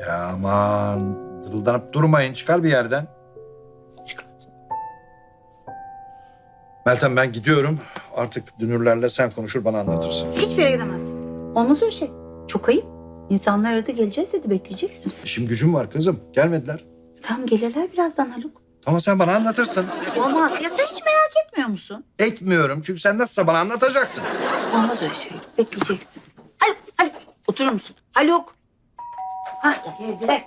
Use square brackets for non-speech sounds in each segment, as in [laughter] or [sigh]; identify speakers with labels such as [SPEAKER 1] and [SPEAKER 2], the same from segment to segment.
[SPEAKER 1] Ya aman dırıldanıp durmayın çıkar bir yerden. Meltem ben gidiyorum. Artık dünürlerle sen konuşur bana anlatırsın.
[SPEAKER 2] Hiçbir yere gidemezsin. Olmaz öyle şey. Çok ayıp. İnsanlar aradı geleceğiz dedi bekleyeceksin.
[SPEAKER 1] İşim gücüm var kızım. Gelmediler.
[SPEAKER 2] Tamam gelirler birazdan Haluk.
[SPEAKER 1] Ama sen bana anlatırsın.
[SPEAKER 2] Olmaz. Ya sen hiç merak etmiyor musun?
[SPEAKER 1] Etmiyorum çünkü sen nasılsa bana anlatacaksın.
[SPEAKER 2] Olmaz öyle şey. Bekleyeceksin. Haluk, Haluk. Oturur musun? Haluk. Hah gel. Geldiler.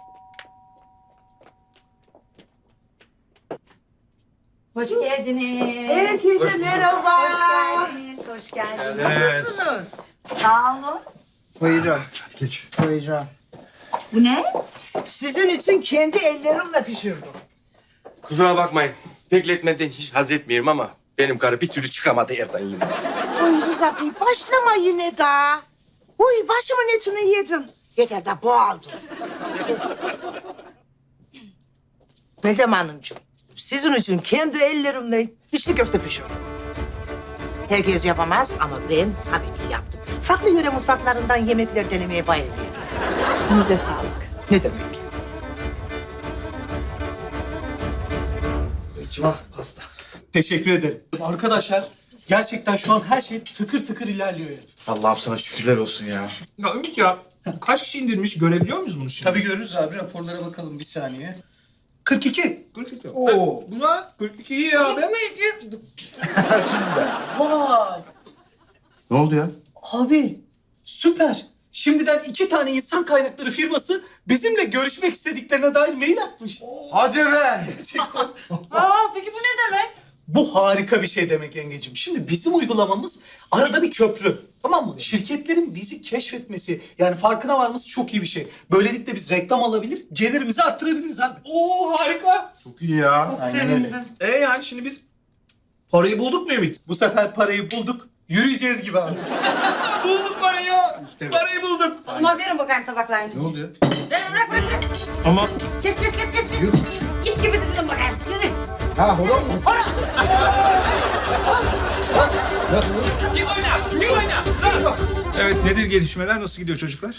[SPEAKER 2] Hoş geldiniz.
[SPEAKER 3] Herkese merhaba.
[SPEAKER 2] Hoş geldiniz. Hoş geldiniz.
[SPEAKER 3] Nasılsınız?
[SPEAKER 2] Sağ olun.
[SPEAKER 3] Buyurun,
[SPEAKER 1] Hadi geç.
[SPEAKER 3] buyurun.
[SPEAKER 2] Bu ne?
[SPEAKER 3] Sizin için kendi ellerimle pişirdim.
[SPEAKER 4] Kusura bakmayın. Bekletmeden hiç haz etmiyorum ama benim karı bir türlü çıkamadı evden yine.
[SPEAKER 3] Uy Rıza Bey başlama yine daha. Uy başımın etini yedin. Yeter de boğaldım. Meltem Hanımcığım, sizin için kendi ellerimle içli köfte pişirdim. Herkes yapamaz ama ben tabii ki yaptım. Farklı yöre mutfaklarından yemekler denemeye bayılıyorum.
[SPEAKER 2] Elinize sağlık.
[SPEAKER 3] Ne demek?
[SPEAKER 5] Cıva pasta. Teşekkür ederim. Arkadaşlar gerçekten şu an her şey tıkır tıkır ilerliyor. yani.
[SPEAKER 6] Allah'ım sana şükürler olsun ya.
[SPEAKER 7] Ya Ümit ya kaç kişi indirmiş görebiliyor muyuz bunu şimdi?
[SPEAKER 5] Tabii görürüz abi raporlara bakalım bir saniye. 42.
[SPEAKER 7] 42.
[SPEAKER 5] Oo.
[SPEAKER 7] Güzel. 42 iyi ya. Ben [laughs]
[SPEAKER 5] Vay.
[SPEAKER 6] Ne oldu ya?
[SPEAKER 5] Abi süper. Şimdiden iki tane insan kaynakları firması bizimle görüşmek istediklerine dair mail atmış.
[SPEAKER 6] Hadi be.
[SPEAKER 3] Aa peki bu ne demek?
[SPEAKER 5] Bu harika bir şey demek yengecim. Şimdi bizim uygulamamız arada bir köprü. Tamam mı? Şirketlerin bizi keşfetmesi, yani farkına varması çok iyi bir şey. Böylelikle biz reklam alabilir, gelirimizi arttırabiliriz abi.
[SPEAKER 7] Oo harika.
[SPEAKER 6] Çok iyi ya.
[SPEAKER 5] Aynen öyle.
[SPEAKER 7] E yani şimdi biz parayı bulduk mu Ümit?
[SPEAKER 5] Bu sefer parayı bulduk, yürüyeceğiz gibi abi. [laughs]
[SPEAKER 7] bulduk parayı ya. Parayı bulduk.
[SPEAKER 2] O zaman verin bakayım tabaklarınızı.
[SPEAKER 6] Ne oldu ya?
[SPEAKER 2] Verin bırak bırak bırak.
[SPEAKER 7] Ama
[SPEAKER 2] Geç geç geç geç. geç. İp gibi dizilin bakayım. Dizin.
[SPEAKER 6] Ha horon mu?
[SPEAKER 7] iyi oyna. iyi oyna.
[SPEAKER 8] Evet nedir gelişmeler nasıl gidiyor çocuklar?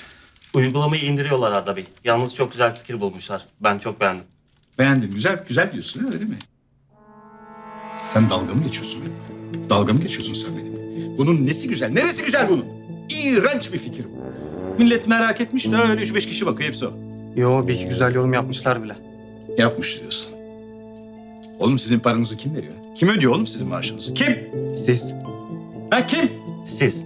[SPEAKER 9] Uygulamayı indiriyorlar Arda Bey. Yalnız çok güzel fikir bulmuşlar. Ben çok beğendim.
[SPEAKER 8] Beğendim güzel güzel diyorsun öyle değil mi? Sen dalga mı geçiyorsun benim? Dalga mı geçiyorsun sen benim? Bunun nesi güzel? Neresi güzel bunun? İğrenç bir fikir bu. Millet merak etmiş de öyle üç beş kişi bakıyor hepsi o.
[SPEAKER 9] Yo bir iki güzel yorum yapmışlar bile.
[SPEAKER 8] Yapmış diyorsun. Oğlum sizin paranızı kim veriyor? Kim ödüyor oğlum sizin maaşınızı? Kim?
[SPEAKER 9] Siz.
[SPEAKER 8] Ha kim?
[SPEAKER 9] Siz.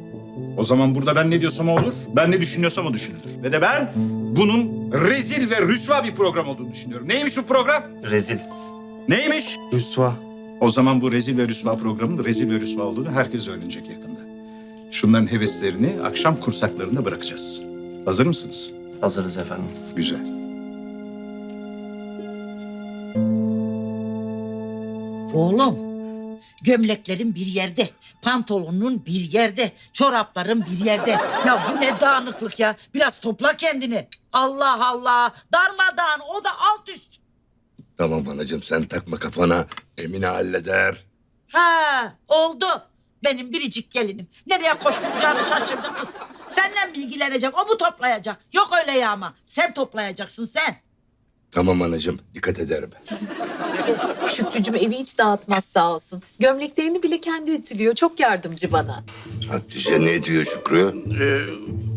[SPEAKER 8] O zaman burada ben ne diyorsam o olur, ben ne düşünüyorsam o düşünülür. Ve de ben bunun rezil ve rüsva bir program olduğunu düşünüyorum. Neymiş bu program?
[SPEAKER 9] Rezil.
[SPEAKER 8] Neymiş?
[SPEAKER 9] Rüsva.
[SPEAKER 8] O zaman bu rezil ve rüsva programının rezil ve rüsva olduğunu herkes öğrenecek yakında. Şunların heveslerini akşam kursaklarında bırakacağız. Hazır mısınız?
[SPEAKER 9] Hazırız efendim.
[SPEAKER 8] Güzel.
[SPEAKER 10] Oğlum, gömleklerin bir yerde, pantolonun bir yerde, çorapların bir yerde. Ya bu ne dağınıklık ya? Biraz topla kendini. Allah Allah, darmadağın o da alt üst.
[SPEAKER 11] Tamam anacığım sen takma kafana. Emine halleder.
[SPEAKER 10] Ha, oldu. Benim biricik gelinim. Nereye koşturacağını şaşırdı kız. Seninle bilgilenecek, o mu toplayacak? Yok öyle ya ama. Sen toplayacaksın sen.
[SPEAKER 11] Tamam anacığım dikkat ederim.
[SPEAKER 12] Şükrücüm evi hiç dağıtmaz sağ olsun. Gömleklerini bile kendi ütülüyor. Çok yardımcı bana.
[SPEAKER 11] Hatice ne diyor Şükrü?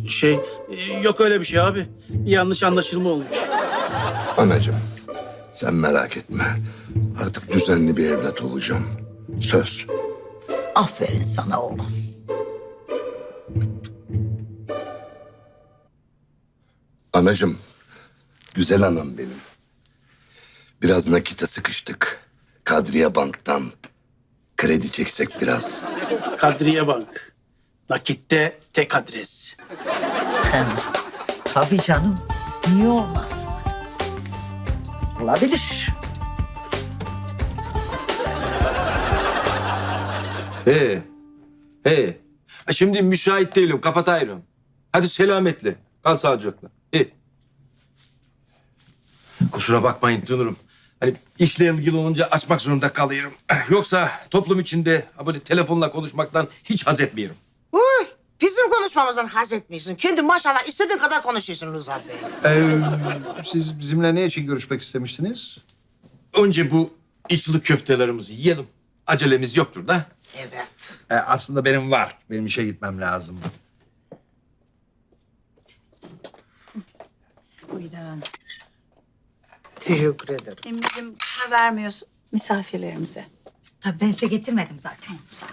[SPEAKER 6] şey yok öyle bir şey abi. Bir yanlış anlaşılma olmuş.
[SPEAKER 11] Anacığım sen merak etme. Artık düzenli bir evlat olacağım. Söz.
[SPEAKER 10] Aferin sana oğlum.
[SPEAKER 11] Anacığım güzel anam benim. Biraz nakite sıkıştık. Kadriye Bank'tan kredi çeksek biraz.
[SPEAKER 6] Kadriye Bank. Nakitte tek adres.
[SPEAKER 10] Tabii canım. Niye olmasın? Olabilir.
[SPEAKER 4] He. He. Ha, Şimdi müsait değilim. Kapatayım. Hadi selametle. Kal sağlıcakla. Kusura bakmayın Dünür'üm. Hani işle ilgili olunca açmak zorunda kalıyorum. [clears throat] Yoksa toplum içinde ha böyle telefonla konuşmaktan hiç haz etmiyorum.
[SPEAKER 3] Uy Bizim konuşmamızdan haz etmiyorsun. Kendi maşallah istediğin kadar konuşuyorsun Rıza Bey.
[SPEAKER 1] Ee, siz bizimle ne için görüşmek istemiştiniz?
[SPEAKER 4] Önce bu içli köftelerimizi yiyelim. Acelemiz yoktur da.
[SPEAKER 3] Evet.
[SPEAKER 1] Ee, aslında benim var. Benim işe gitmem lazım.
[SPEAKER 2] Buyurun.
[SPEAKER 3] Teşekkür ederim.
[SPEAKER 2] Emre'cim para vermiyorsun misafirlerimize.
[SPEAKER 12] Tabii ben size getirmedim zaten.
[SPEAKER 2] Sağ ol.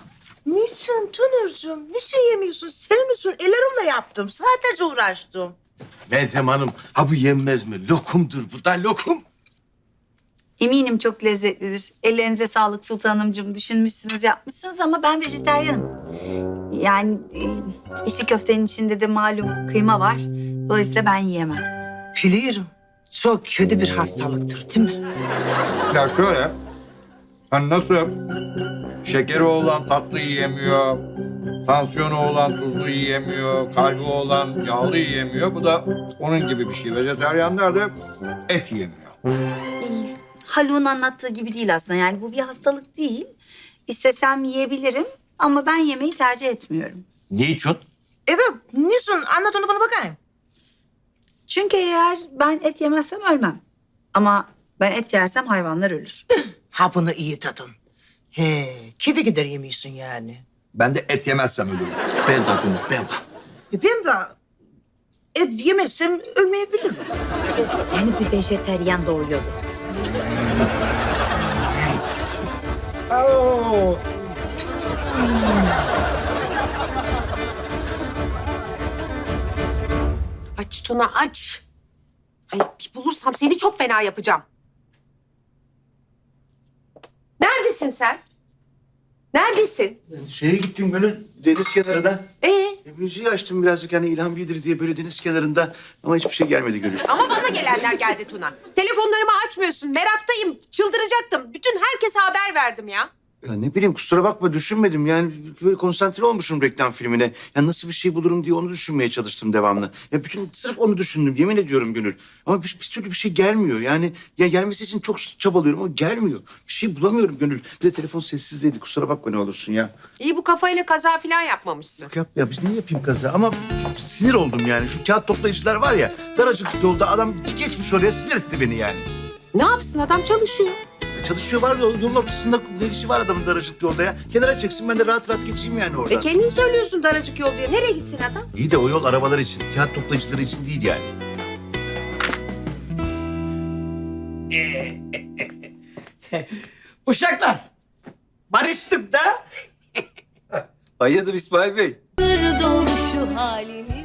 [SPEAKER 3] Niçin Tünürcüğüm? Niçin yemiyorsun? Senin için ellerimle yaptım. Saatlerce uğraştım.
[SPEAKER 4] Meltem Hanım, ha bu yenmez mi? Lokumdur bu da lokum.
[SPEAKER 2] Eminim çok lezzetlidir. Ellerinize sağlık sultanımcığım. Düşünmüşsünüz, yapmışsınız ama ben vejetaryenim. Yani e, içli köftenin içinde de malum kıyma var. Dolayısıyla ben yiyemem.
[SPEAKER 3] Biliyorum. Çok kötü bir hastalıktır değil mi?
[SPEAKER 1] Ya şöyle. Hani nasıl şekeri olan tatlı yiyemiyor, tansiyonu olan tuzlu yiyemiyor, kalbi olan yağlı yiyemiyor. Bu da onun gibi bir şey. Vejeteryanlar da et yiyemiyor.
[SPEAKER 2] Haluk'un anlattığı gibi değil aslında. Yani bu bir hastalık değil. İstesem yiyebilirim ama ben yemeği tercih etmiyorum.
[SPEAKER 4] Niçin?
[SPEAKER 3] Evet. Niçin? Anlat onu bana bakayım.
[SPEAKER 2] Çünkü eğer ben et yemezsem ölmem. Ama ben et yersem hayvanlar ölür. [clears throat]
[SPEAKER 3] Ha bunu iyi tadın. He, keyfe gider yemiyorsun yani.
[SPEAKER 1] Ben de et yemezsem ölürüm.
[SPEAKER 4] Ben de Dönür, ben de.
[SPEAKER 3] E Ben de et yemezsem ölmeyebilirim.
[SPEAKER 2] Yani bir vejeteryan doğuyordu.
[SPEAKER 1] Oo,
[SPEAKER 13] Aç Tuna aç. Ay bir bulursam seni çok fena yapacağım. Neredesin sen? Neredesin?
[SPEAKER 7] Şeye gittim böyle deniz kenarına.
[SPEAKER 13] Ee,
[SPEAKER 7] E, müziği açtım birazcık hani ilham gelir diye böyle deniz kenarında. Ama hiçbir şey gelmedi Gönül.
[SPEAKER 13] ama bana gelenler geldi Tuna. Telefonlarımı açmıyorsun. Meraktayım. Çıldıracaktım. Bütün herkese haber verdim ya.
[SPEAKER 7] Ya ne bileyim kusura bakma düşünmedim. Yani böyle konsantre olmuşum reklam filmine. Ya nasıl bir şey bulurum diye onu düşünmeye çalıştım devamlı. Ya bütün sırf onu düşündüm yemin ediyorum Gönül. Ama bir, bir türlü bir şey gelmiyor. Yani ya gelmesi için çok çabalıyorum ama gelmiyor. Bir şey bulamıyorum Gönül. Bir de telefon sessizdeydi kusura bakma ne olursun ya.
[SPEAKER 13] İyi bu kafayla kaza falan yapmamışsın.
[SPEAKER 7] Yok yap ya biz niye yapayım kaza ama sinir oldum yani. Şu kağıt toplayıcılar var ya daracık yolda adam geçmiş oraya sinir etti beni yani.
[SPEAKER 13] Ne yapsın adam çalışıyor.
[SPEAKER 7] Çalışıyor var ya yolun ortasında ne işi var adamın daracık yolda ya. Kenara çeksin ben de rahat rahat geçeyim yani oradan.
[SPEAKER 13] E kendin söylüyorsun daracık yol diye. Nereye gitsin adam?
[SPEAKER 7] İyi de o yol arabalar için, kağıt toplayıcıları için değil yani. [laughs]
[SPEAKER 10] Uşaklar barıştık da.
[SPEAKER 7] Hayırdır İsmail Bey?
[SPEAKER 2] dolu şu halimiz